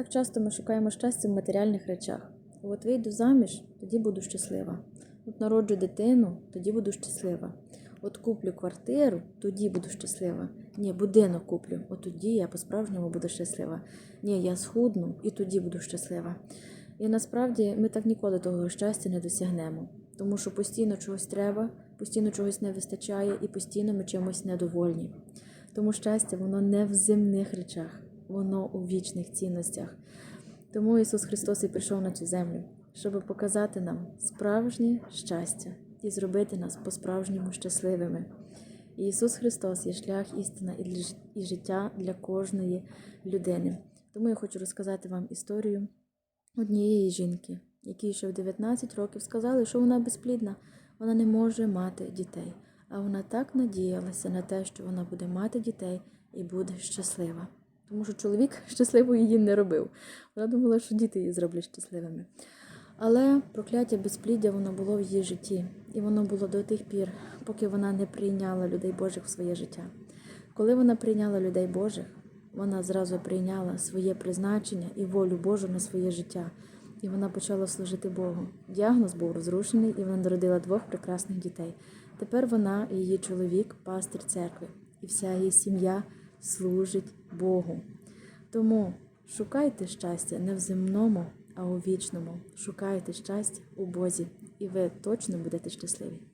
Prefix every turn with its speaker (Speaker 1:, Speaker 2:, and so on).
Speaker 1: Так часто ми шукаємо щастя в матеріальних речах. От вийду заміж, тоді буду щаслива. От народжу дитину, тоді буду щаслива. От куплю квартиру, тоді буду щаслива. Ні, будинок куплю, от тоді я по-справжньому буду щаслива. Ні, я схудну і тоді буду щаслива. І насправді ми так ніколи того щастя не досягнемо, тому що постійно чогось треба, постійно чогось не вистачає і постійно ми чимось недовольні. Тому щастя, воно не в земних речах, воно у вічних цінностях. Тому Ісус Христос і прийшов на цю землю, щоб показати нам справжнє щастя і зробити нас по-справжньому щасливими. І Ісус Христос є шлях, істина і життя для кожної людини. Тому я хочу розказати вам історію однієї жінки, якій ще в 19 років сказали, що вона безплідна, вона не може мати дітей. А вона так надіялася на те, що вона буде мати дітей і буде щаслива. Тому що чоловік щасливою її не робив. Вона думала, що діти її зроблять щасливими. Але прокляття безпліддя воно було в її житті, і воно було до тих пір, поки вона не прийняла людей Божих в своє життя. Коли вона прийняла людей Божих, вона зразу прийняла своє призначення і волю Божу на своє життя, і вона почала служити Богу. Діагноз був розрушений, і вона народила двох прекрасних дітей. Тепер вона і її чоловік, пастир церкви, і вся її сім'я служить Богу. Тому шукайте щастя не в земному, а у вічному. Шукайте щастя у Бозі, і ви точно будете щасливі.